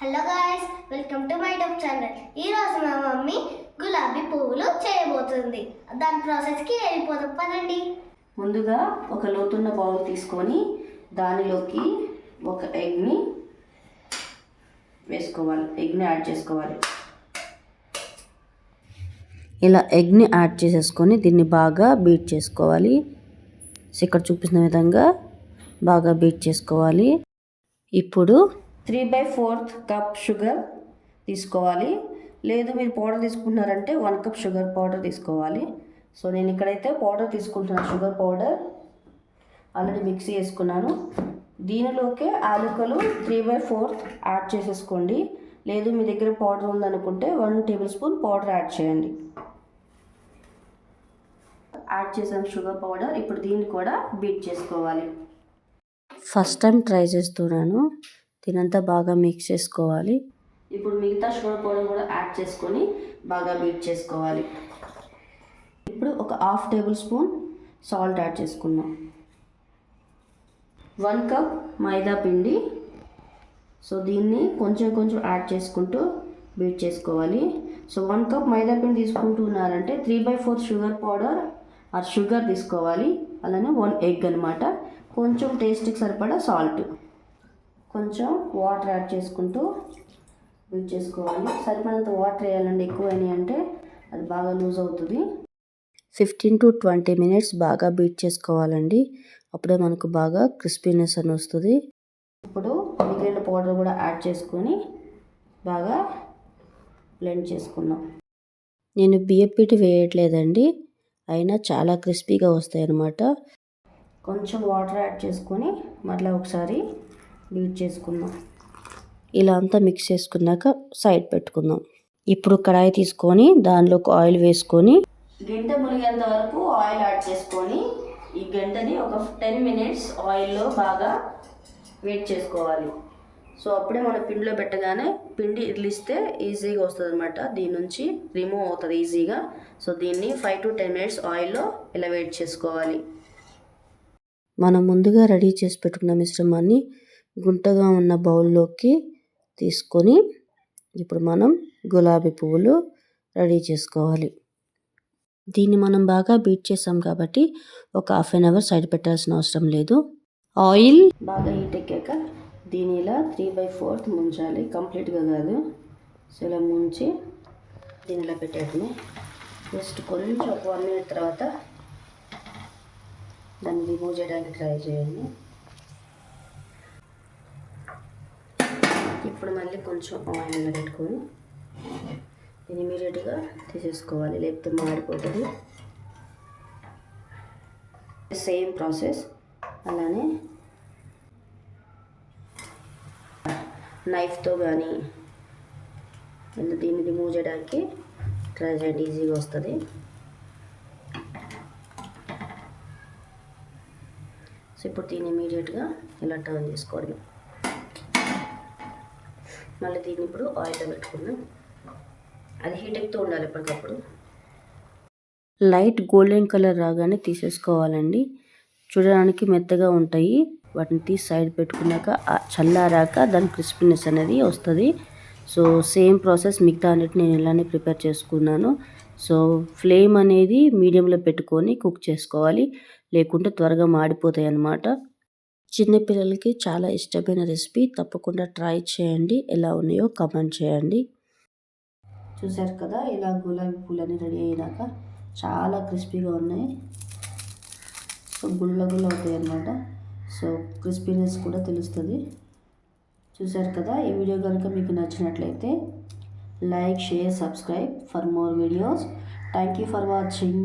Hello guys welcome to my YouTube channel ఈ మా mummy గులాబీ పువ్వులు చేయబోతుంది. దాని ప్రాసెస్కి వెళ్ళిపోదాం పదండి. ముందుగా ఒక లోతున్న బౌల్ తీసుకొని దానిలోకి ఒక ఎగ్ని వేసుకోవాలి. ఎగ్ని యాడ్ చేసుకోవాలి. ఇలా ఎగ్ని యాడ్ చేసేసుకొని దీన్ని బాగా బీట్ చేసుకోవాలి. ఇక్కడ చూపిస్తున్న విధంగా బాగా బీట్ చేసుకోవాలి. ఇప్పుడు three by fourth cup sugar తీసుకోవాలి. లేదు మీరు పౌడర్ తీసుకుంటున్నారంటే వన్ కప్ షుగర్ పౌడర్ తీసుకోవాలి. సో నేను ఇక్కడైతే పౌడర్ తీసుకుంటున్నాను షుగర్ పౌడర్. ఆల్రెడీ మిక్సీ వేసుకున్నాను దీనిలోకే ఆలుకలు త్రీ బై ఫోర్త్ యాడ్ చేసేసుకోండి. లేదు మీ దగ్గర పౌడర్ ఉందనుకుంటే one tablespoon powder add చేయండి. యాడ్ చేసాం షుగర్ పౌడర్. ఇప్పుడు దీన్ని కూడా బీట్ చేసుకోవాలి. ఫస్ట్ టైం ట్రై చేస్తున్నాను. దీనంతా బాగా మిక్స్ చేసుకోవాలి. ఇప్పుడు మిగతా షుగర్ పౌడర్ కూడా యాడ్ చేసుకొని బాగా బీట్ చేసుకోవాలి. ఇప్పుడు ఒక half tablespoon salt add చేసుకుందాం. వన్ కప్ మైదా పిండి. సో దీన్ని కొంచెం కొంచెం యాడ్ చేసుకుంటూ బీట్ చేసుకోవాలి. సో వన్ కప్ మైదా పిండి తీసుకుంటున్నారంటే three by fourth sugar powder ఆ షుగర్ తీసుకోవాలి. అలానే వన్ ఎగ్ అనమాట కొంచెం టేస్ట్కి సరిపడా సాల్ట్ కొంచెం వాటర్ యాడ్ చేసుకుంటూ బీట్ చేసుకోవాలి. సరిపడినంత వాటర్ వేయాలండి ఎక్కువైనాయి అంటే అది బాగా లూజ్ అవుతుంది. ఫిఫ్టీన్ టు ట్వంటీ మినిట్స్ బాగా బీట్ చేసుకోవాలండి. అప్పుడే మనకు బాగా క్రిస్పీనెస్ అని వస్తుంది. ఇప్పుడు మిగిలిన పౌడర్ కూడా యాడ్ చేసుకొని బాగా బ్లెండ్ చేసుకుందాం. నేను బియ్యపిండి వేయట్లేదండి అయినా చాలా క్రిస్పీగా వస్తాయి అన్నమాట కొంచెం వాటర్ యాడ్ చేసుకొని మళ్ళీ ఒకసారి బీట్ చేసుకుందాం. ఇలా అంతా మిక్స్ చేసుకున్నాక సైడ్ పెట్టుకుందాం. ఇప్పుడు కడాయి తీసుకొని దానిలోకి ఆయిల్ వేసుకొని గంట మునిగేంత వరకు ఆయిల్ యాడ్ చేసుకొని ఈ గంటని ఒక టెన్ మినిట్స్ ఆయిల్లో బాగా వేట్ చేసుకోవాలి. సో అప్పుడే మన పిండిలో పెట్టగానే పిండి ఇడ్లిస్తే ఈజీగా వస్తుంది అనమాట దీని నుంచి రిమూవ్ అవుతుంది ఈజీగా. సో దీన్ని ఫైవ్ టు టెన్ మినిట్స్ ఆయిల్లో ఇలా వేట్ చేసుకోవాలి. మనం ముందుగా రెడీ చేసి పెట్టుకున్న మిశ్రమాన్ని గుంటగా ఉన్న బౌల్లోకి తీసుకొని ఇప్పుడు మనం గులాబీ పువ్వులు రెడీ చేసుకోవాలి. దీన్ని మనం బాగా బీట్ చేసాం కాబట్టి ఒక హాఫ్ అన్ అవర్ సైడ్ పెట్టాల్సిన అవసరం లేదు. ఆయిల్ బాగా హీట్ ఎక్కాక దీని ఇలా త్రీ బై ఫోర్త్ ముంచాలి. కంప్లీట్గా కాదు. సో ఇలా ముంచి దీని ఇలా పెట్టేయడమే జస్ట్ కొంచెం ఒక వన్ మినిట్ తర్వాత దాన్ని రిమూవ్ చేయడానికి ట్రై చేయండి. ఇప్పుడు మళ్ళీ కొంచెం ఆయిల్ పెట్టుకొని దీన్ని ఇమీడియట్గా తీసేసుకోవాలి. లేకపోతే మాడిపోతుంది. Same process. అలానే నైఫ్తో కానీ దీన్ని రిమూవ్ చేయడానికి ట్రై చేయండి. ఈజీగా వస్తుంది. సో ఇప్పుడు దీన్ని ఇమీడియట్గా ఇలా టర్న్ చేసుకోవడమే మళ్ళీ దీన్ని ఇప్పుడు ఆయిల్లో పెట్టుకుందాం. అది హీట్ ఎక్కుతూ ఉండాలి ఎప్పటికప్పుడు. లైట్ గోల్డెన్ కలర్ రాగానే తీసేసుకోవాలండి. చూడడానికి మెత్తగా ఉంటాయి. వాటిని తీసి సైడ్ పెట్టుకున్నాక చల్లారాక దాని క్రిస్పీనెస్ అనేది వస్తుంది. సో సేమ్ ప్రాసెస్ మిగతా అన్నిటి నేను ఇలానే ప్రిపేర్ చేసుకున్నాను. సో ఫ్లేమ్ అనేది మీడియంలో పెట్టుకొని కుక్ చేసుకోవాలి. లేకుంటే త్వరగా మాడిపోతాయి అన్నమాట. చిన్నపిల్లలకి చాలా ఇష్టమైన రెసిపీ. తప్పకుండా ట్రై చేయండి. ఎలా ఉన్నాయో కమెంట్ చేయండి. చూసారు కదా ఇలా గులాబీ పూలని రెడీ అయినాక చాలా క్రిస్పీగా ఉన్నాయి. సో గుల్ల గుల్ల అవుతాయి అన్నమాట. సో క్రిస్పీనెస్ కూడా తెలుస్తుంది. చూసారు కదా ఈ వీడియో కనుక మీకు నచ్చినట్లయితే like share subscribe for more videos. Thank you for watching.